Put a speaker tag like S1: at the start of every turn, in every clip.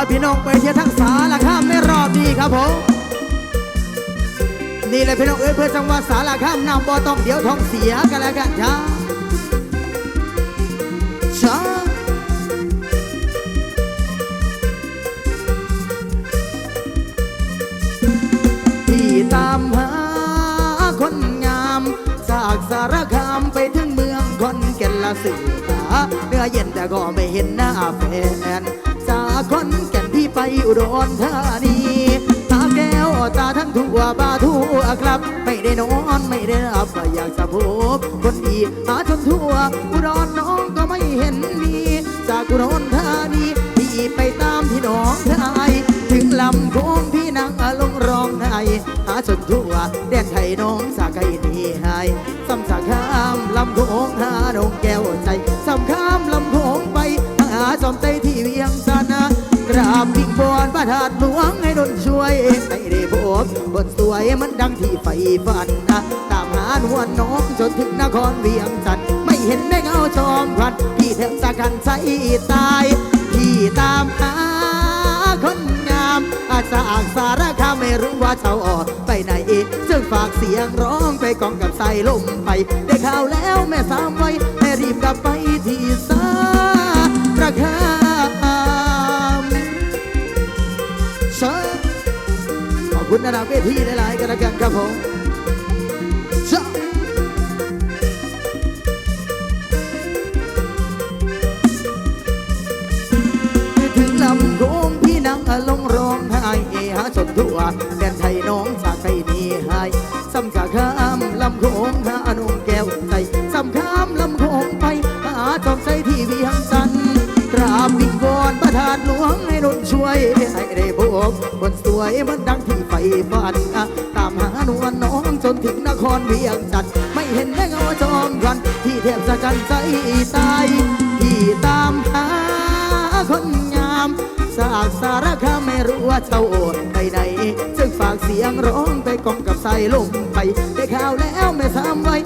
S1: ให้พี่น้องไปเที่ยวทั้งสารคามในรอบนี้ครับผมนี่แหละพี่น้องเอ้ยเพื่อจังหวัดสารคามนำบ่ต้องเดี๋ยวท้องเสียกันแล้วกันจ้าช้าที่ตามหาคนงามจากสารคามไปถึงเมืองคอนแก่นละสื่อตาเนื้อเย็นแต่ก็ไม่เห็นหน้าแฟนจากคน ไปอุดรธานีตาแก้วตาทั้งทั่วบาทั่วครับ ไม่ได้นอนไม่ได้รับอยากจะพบคนดีหาจนทั่วอุดรน้องก็ไม่เห็นมีจากอุดรธานีพี่ไปตามที่น้องชายถึงลำโค้งพี่นางลงร้องไห้หาจนทั่วแดนไทยน้องสากไก่นี่หายซ้ำสาข้ามลำโค้งหาดง พิงบอนประทาดหลวงให้ดนช่วยไม่ได้พบคนสวยมันดังที่ไฟฝันนะตามหานวน้องจนถึงนครเวียงจันทน์ไม่เห็นได้เงาจอมพันพี่แทบสะกันใจตายพี่ตามหาคนงามอาสาอากสารคาไม่รู้ว่าเจ้าออกไปไหนจึงฝากเสียงร้องไปกองกับใส่ลมไป ได้ข่าวแล้วแม่สามไว้แม่รีบกลับไปที คุณนะครับเวทีหลายๆกันแล้วกันครับผมเชิญถึงลำโขงพี่นางลงร้องไห้เอหาสดทั่วแดน อนประทานหลวงให้ดนช่วยให้ได้พบคนสวยมันดังที่ไฟฝันะตามหานวลน้องจนถึงนครเวียงจันทน์ไม่เห็นแม่เงาจอมกันที่แทบจะกันใจตายที่ตามหาคนงามสากสารคามไม่รู้ว่าเจ้าโอดไปไหนจึงฝากเสียงร้องไปกองกับใส่ลมไปได้ข่าวแล้วไม่ซ้ำไว้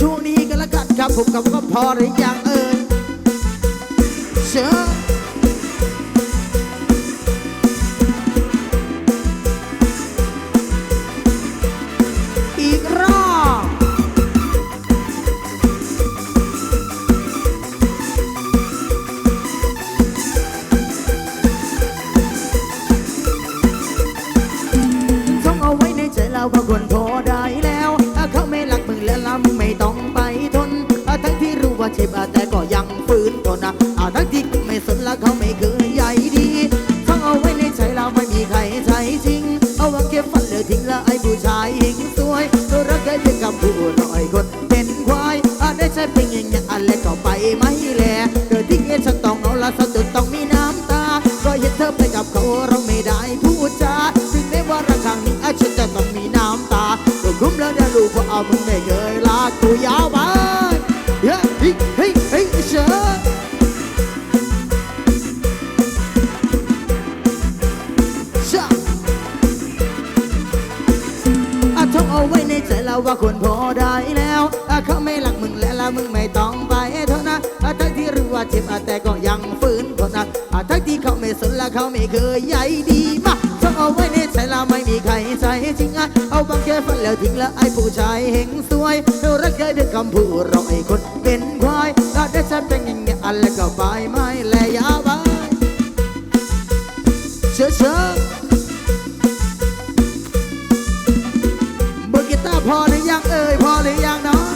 S1: ช่วงนี้กันละกันครับผมกับก็พอหรือยังเอ่ยเชิญ ผู้ชายหิงส มึงไม่ต้องไปเท่านั้นอาทั้งที่รู้ว่าเจ็บแต่ก็ยังฝืนทนนะอาทั้งที่เขาไม่สนและเขาไม่เคยใยดีมาท่องเอาไว้ในใจเราไม่มีใครใจจริงอะเอาบางแค่ฝันแล้วทิ้งแล้วไอ้ผู้ชายเฮงสวยเรารักแค่ด้วยคำพูดเราไอ้คนเป็นควายถ้าได้ฉันเป็นอย่างเงี้ยอันแล้วก็ไปไม่แลยาบาเชื่อเชื่อเบอร์กีตาพอหรือยังเอ่ยพอหรือยังเนาะ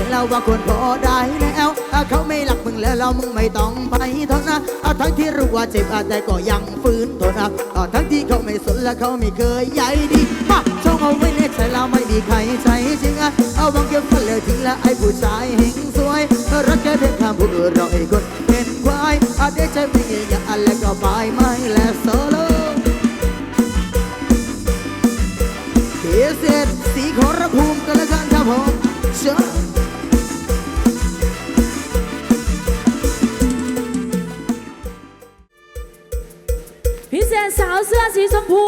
S1: ห็นเราว่าควรพอได้แล้วเขาไม่หลักมึงแล้วเรามึงไม่ต้องไปทนนะเอาทั้งที่รู้ว่าเจ็บแต่ก็ยังฟื้นทนนะเอาทั้งที่เขาไม่สนและเขาไม่เคยใยดีมาช่องเอาไว้ในใจเราไม่มีใครใช่จริงอะเอาบางเก็บฝันเลยทิ้งละไอ้ผู้ชายเฮงสวยรักแค่เพียงคำพูดเราไอ้คนเป็นควายอาจได้ใจไม่เงี้ยอะไรก็ไปไม่แล้วโซโลเสีเสียสีขอระภูมิกันละกันครับผมเชิญ
S2: สาวเสื้อสีชมพู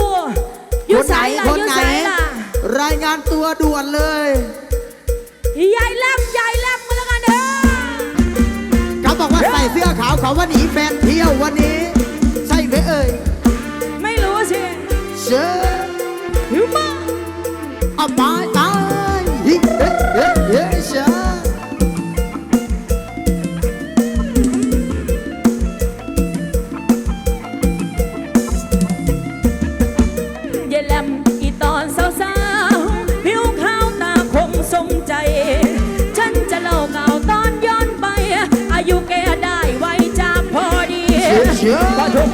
S2: อยู่สายล่ะอยู่สายละ
S1: รายงานตัวด่วนเลย
S2: ใหญ่แลบหญ่แลบมาแล้วกันเด้อ
S1: เขาบอกว่าใส่เสื้อขาวเขาว่าหนีแฟนเที่ยววันนี้ ใช่ไหมเอ่ย
S2: ไม่รู้สิ
S1: เชิญ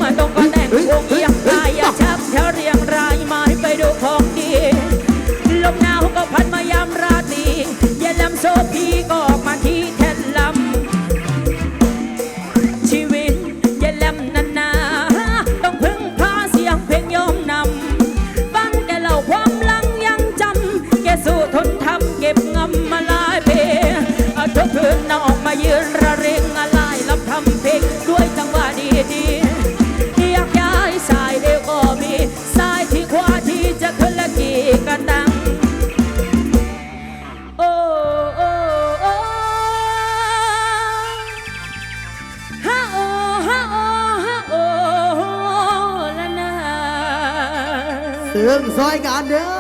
S2: มาตรง So I got nước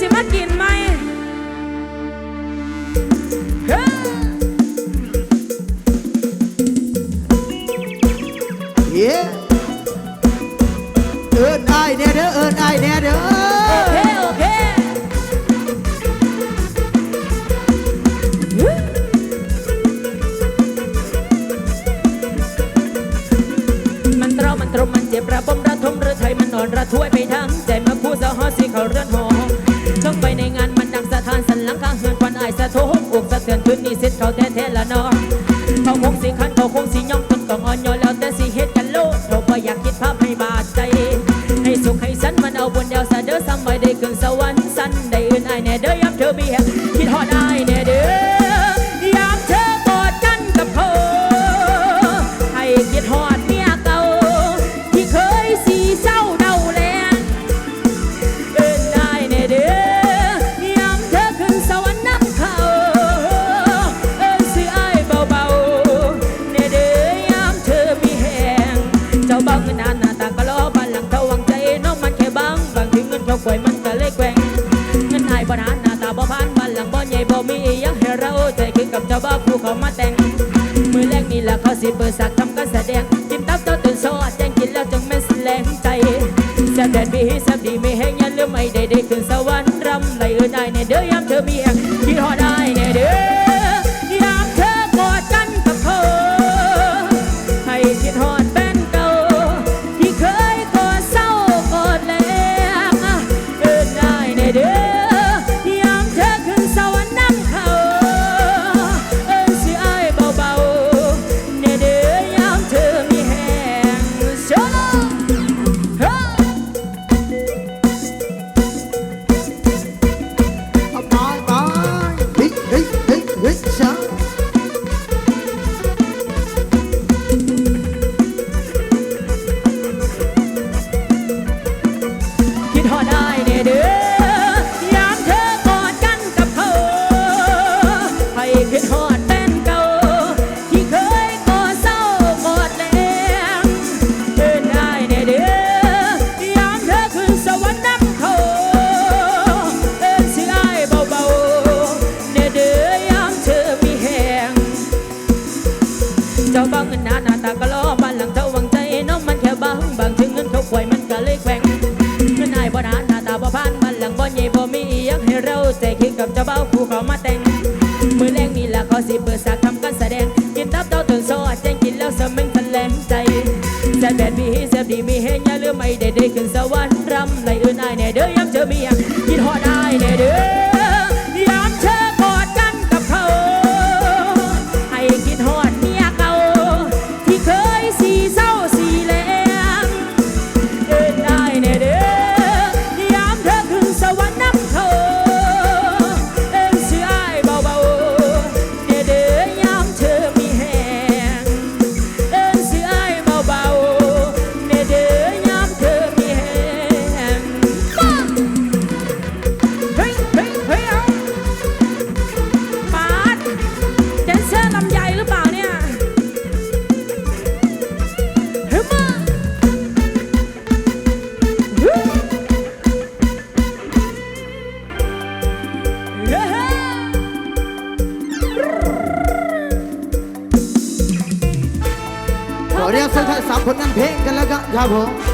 S2: สิมากินไหม
S1: เย้เอิญ
S2: ไอเด้อเอเอิ
S1: ญไอเด้อเด้อ
S2: อมันเตรามันตรมมันเจ็บระบมระทมระไทยมันนอนระถ้วยไปทั้งใจมา เดือนพื้นนี่เสร็จเขาแท้ๆละเนาะเขาคงสิคันเขาคงสิย่องต้นก็อ่อนย่อแล้วแต่สิเฮ็ดกันโลดเราบ่อยากคิดภาพให้บาดใจ ให้สุขให้สันมันเอาบนยาวสะเด้อซ้ำไว้ได้เกินสวรรค์สันได้อื่นอายแน่เด้อยับเธอมีแฮ จ้าบ่าวผู้เขามาแต่ง มือแรกนี่ละเขาสิเปิดสัก ดีมีเฮนงอย่าลืมไม่ได้ได้ขึ้นสวรรค์รำไรเอื้อนายแน่เด้อย้ำเจอเมียกิดหอดได้แน่เด้อ 我